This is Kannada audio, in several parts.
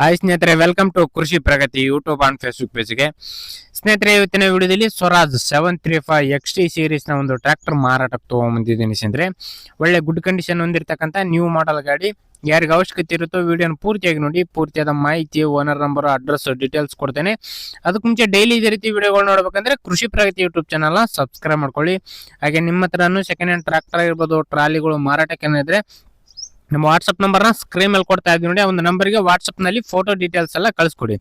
ಹಾಯ್ ಸ್ನೇಹಿತರೆ welcome to Krishi Pragati YouTube and Facebook ಪೇಜ್ಗೆ ಸ್ನೇಹಿತರೆ, ಇವತ್ತಿನ ವಿಡಿಯೋದಲ್ಲಿ Swaraj seven three five X T ಸೀರೀಸ್ನ ಒಂದು ಟ್ರ್ಯಾಕ್ಟರ್ ಮಾರಾಟಕ್ಕೆ ತೊಗೊಂಬಂದಿದ್ದೀನಿ ಸ್ನೇಹಿತರೆ. ಒಳ್ಳೆ ಗುಡ್ ಕಂಡೀಷನ್ ಹೊಂದಿರತಕ್ಕಂಥ ನ್ಯೂ ಮಾಡೆಲ್ ಗಾಡಿ. ಯಾರಿಗೆ ಅವಶ್ಯಕತೆ ಇರುತ್ತೋ ವಿಡಿಯೋನ ಪೂರ್ತಿಯಾಗಿ ನೋಡಿ, ಪೂರ್ತಿಯಾದ ಮಾಹಿತಿ ಓನರ್ ನಂಬರ್ ಅಡ್ರೆಸ್ ಡೀಟೇಲ್ಸ್ ಕೊಡ್ತೇನೆ. ಅದಕ್ಕೆ ಮುಂಚೆ ಡೈಲಿ ಇದೇ ರೀತಿ ವಿಡಿಯೋಗಳು ನೋಡ್ಬೇಕಂದ್ರೆ ಕೃಷಿ ಪ್ರಗತಿ ಯೂಟ್ಯೂಬ್ ಚಾನಲ್ನ ಸಬ್ಸ್ಕ್ರೈಬ್ ಮಾಡ್ಕೊಳ್ಳಿ. ಹಾಗೆ ನಿಮ್ಮ ಹತ್ರನೂ ಸೆಕೆಂಡ್ ಹ್ಯಾಂಡ್ ಟ್ರ್ಯಾಕ್ಟರ್ ಇರ್ಬೋದು ಟ್ರಾಲಿಗಳು ಮಾರಾಟಕ್ಕೆ ಇದ್ರೆ ನಮ್ಮ ವಾಟ್ಸಪ್ ನಂಬರ್ನ ಸ್ಕ್ರೀನ್ ಮೇಲೆ ಕೊಡ್ತಾ ಇದ್ದೀವಿ ನೋಡಿ, ಒಂದು ನಂಬರ್ಗೆ ನಲ್ಲಿ ಫೋಟೋ ಡೀಟೇಲ್ಸ್ ಎಲ್ಲ ಕಳಿಸ್ಕೊಡಿ.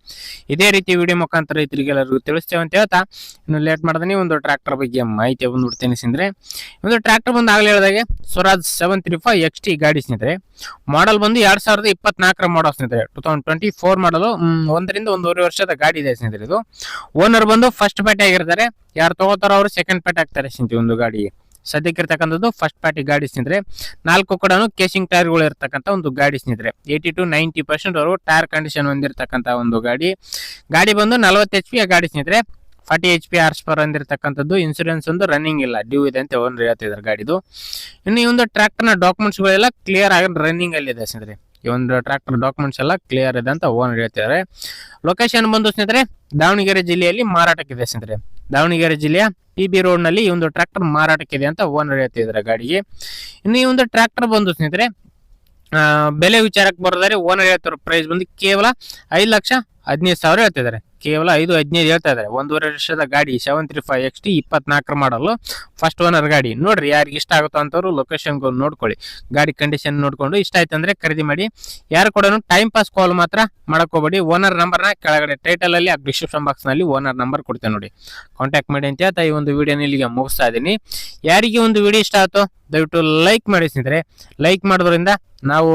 ಇದೇ ರೀತಿ ವಿಡಿಯೋ ಮುಖಾಂತರ ರೈತರಿಗೆಲ್ಲರಿಗೂ ತಿಳಿಸ್ತೇವೆ ಅಂತ ಹೇಳ್ತಾ, ಇನ್ನು ಲೇಟ್ ಮಾಡ್ದೆ ಒಂದು ಟ್ರ್ಯಾಕ್ಟರ್ ಬಗ್ಗೆ ಮಾಹಿತಿ ಬಂದು ಬಿಡ್ತೇನೆ ಸ್ನೇಹಿತರೆ ಒಂದು ಟ್ರ್ಯಾಕ್ಟರ್ ಬಂದು ಆಗಲೇ ಹೇಳಿದಾಗೆ, Swaraj seven three five X T ಗಾಡಿ ಸ್ನೇಹಿತರೆ. ಮಾಡಲ್ ಬಂದು ಎರಡು ಸಾವಿರದ ಇಪ್ಪತ್ನಾಲ್ಕರ ಮಾಡಲ್ ಸ್ನೇಹಿತರೆ. ಟೂ ತೌಸಂಡ್ ಟ್ವೆಂಟಿ ಫೋರ್ ಮಾಡಲು ಒಂದರಿಂದ ಒಂದೂವರೆ ವರ್ಷದ ಗಾಡಿ ಇದೆ ಸ್ನೇಹಿತರೆ ಇದು. ಓನರ್ ಬಂದು ಫಸ್ಟ್ ಪೇಟೆ ಆಗಿರ್ತಾರೆ. ಯಾರು ತಗೋತಾರೋ ಅವರು ಸೆಕೆಂಡ್ ಪೇಟೆ ಆಗ್ತಾರೆ ಸ್ನೇಹಿತರೆ ಒಂದು ಗಾಡಿಗೆ. ಸದ್ಯಕ್ಕೆ ಇರ್ತಕ್ಕಂಥದ್ದು ಫಸ್ಟ್ ಪಾರ್ಟಿ ಗಾಡಿ ಸ್ನೇಹಿತರೆ. ನಾಲ್ಕು ಕೂಡ ಕೇಸಿಂಗ್ ಟೈರ್ಗಳು ಇರ್ತಕ್ಕಂಥ ಒಂದು ಗಾಡಿ ಸ್ನೇಹಿತರೆ. ಏಯ್ಟಿ ಟು ನೈಂಟಿ ಪರ್ಸೆಂಟ್ ಅವರು ಟೈರ್ ಕಂಡೀಷನ್ ಹೊಂದಿರತಕ್ಕಂಥ ಒಂದು ಗಾಡಿ. ಗಾಡಿ ಬಂದು ನಲವತ್ತು ಎಚ್ ಪಿ ಗಾಡಿ ಸ್ನೇಹಿತರೆ. Forty H P hours per ಹೊಂದಿರತಕ್ಕಂಥದ್ದು ಇನ್ಸೂರೆನ್ಸ್ ಒಂದು ರನ್ನಿಂಗ್ ಇಲ್ಲ ಡ್ಯೂ ಇದೆ ಅಂತ ಓನರ್ ಹೇಳ್ತಿದ್ದಾರೆ ಗಾಡಿದು. ಇನ್ನು ಈ ಒಂದು ಟ್ರ್ಯಾಕ್ಟರ್ನ ಡಾಕ್ಯುಮೆಂಟ್ಸ್ಗಳೆಲ್ಲ ಕ್ಲಿಯರ್ ಆಗಿ ರನ್ನಿಂಗ್ ಅಲ್ಲಿ ಇದೆ ಸ್ನೇಹಿತರೆ. ಈ ಒಂದು ಟ್ರ್ಯಾಕ್ಟರ್ ಡಾಕ್ಯುಮೆಂಟ್ಸ್ ಎಲ್ಲ ಕ್ಲಿಯರ್ ಇದೆ ಅಂತ ಓನರ್ ಹೇಳ್ತಿದ್ದಾರೆ. ಲೊಕೇಶನ್ ಬಂದು ಸ್ನೇಹಿತರೆ, ದಾವಣಗೆರೆ ಜಿಲ್ಲೆಯಲ್ಲಿ ಮಾರಾಟಕ್ಕಿದೆ ಸ್ನೇಹಿತರೆ. ದಾವಣಗೆರೆ ಜಿಲ್ಲೆಯ ಪಿ ಬಿ ರೋಡ್ನಲ್ಲಿ ಈ ಒಂದು ಟ್ರ್ಯಾಕ್ಟರ್ ಮಾರಾಟಕ್ಕಿದೆ ಅಂತ ಓನರ್ ಹೇಳ್ತಿದ್ದಾರೆ ಗಾಡಿಗೆ. ಇನ್ನು ಈ ಒಂದು ಟ್ರ್ಯಾಕ್ಟರ್ ಬಂದು ಸ್ನೇಹಿತರೆ ಬೆಲೆ ವಿಚಾರಕ್ಕೆ ಬರೋದಾದ್ರೆ ಓನರ್ ಹೇಳ್ತಿರೋ ಪ್ರೈಸ್ ಬಂದು ಕೇವಲ ಐದು ಲಕ್ಷ ಹದಿನೈದು ಸಾವಿರ ಹೇಳ್ತಿದ್ದಾರೆ. ಕೇವಲ ಐದು ಹದಿನೈದು ಹೇಳ್ತಾ ಇದ್ದಾರೆ ಒಂದೂವರೆ ವರ್ಷದ ಗಾಡಿ seven three five X T ಇಪ್ಪತ್ನಾಲ್ಕರ ಮಾಡಲು ಫಸ್ಟ್ ಓನರ್ ಗಾಡಿ. ನೋಡ್ರಿ ಯಾರಿಗೆ ಇಷ್ಟ ಆಗುತ್ತೋ ಅಂತವ್ರು ಲೊಕೇಶನ್ ನೋಡ್ಕೊಳ್ಳಿ. ಗಾಡಿ ಕಂಡೀಷನ್ ನೋಡಿಕೊಂಡು ಇಷ್ಟ ಆಯ್ತು ಅಂದ್ರೆ ಖರೀದಿ ಮಾಡಿ. ಯಾರು ಕೂಡ ಟೈಮ್ ಪಾಸ್ ಕಾಲ್ ಮಾತ್ರ ಮಾಡ್ಕೋಬೇಡಿ ಓನರ್ ನಂಬರ್ನ ಕೆಳಗಡೆ ಟೈಟಲ್ ಅಲ್ಲಿ ಡಿಸ್ಕ್ರಿಪ್ಷನ್ ಬಾಕ್ಸ್ನಲ್ಲಿ ಓನರ್ ನಂಬರ್ ಕೊಡ್ತೇನೆ ನೋಡಿ. ಕಾಂಟ್ಯಾಕ್ಟ್ ಮಾಡಿ ಅಂತ ಹೇಳ್ತಾ ಈ ಒಂದು ವಿಡಿಯೋನ ಇಲ್ಲಿಗೆ ಮುಗಿಸ್ತಾ ಇದ್ದೀನಿ. ಯಾರಿಗೆ ಒಂದು ವಿಡಿಯೋ ಇಷ್ಟ ಆಯ್ತೋ ದಯವಿಟ್ಟು ಲೈಕ್ ಮಾಡಿ ಸ್ನೇಹಿತರೆ. ಲೈಕ್ ಮಾಡೋದ್ರಿಂದ ನಾವು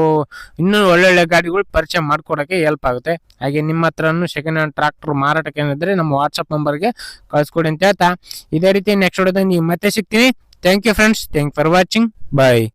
ಇನ್ನೂ ಒಳ್ಳೊಳ್ಳೆ ಗಾಡಿಗಳು ಪರಿಚಯ ಮಾಡ್ಕೊಡೋಕ್ಕೆ ಹೆಲ್ಪ್ ಆಗುತ್ತೆ. ಹಾಗೆ ನಿಮ್ಮ ಹತ್ರನೂ ಸೆಕೆಂಡ್ ಹ್ಯಾಂಡ್ ಟ್ರಾಕ್ಟರ್ ಮಾರಾಟಕ್ಕೆ ಏನಿದ್ರೆ ನಮ್ಮ ವಾಟ್ಸಪ್ ನಂಬರ್ಗೆ ಕಳಿಸ್ಕೊಡಿ ಅಂತ ಹೇಳ್ತಾ. ಇದೇ ರೀತಿ ನೆಕ್ಸ್ಟ್ ವಿಡಿಯೋದಲ್ಲಿ ನೀವು ಮತ್ತೆ ಸಿಗ್ತೀನಿ. Thank you friends thank for watching bye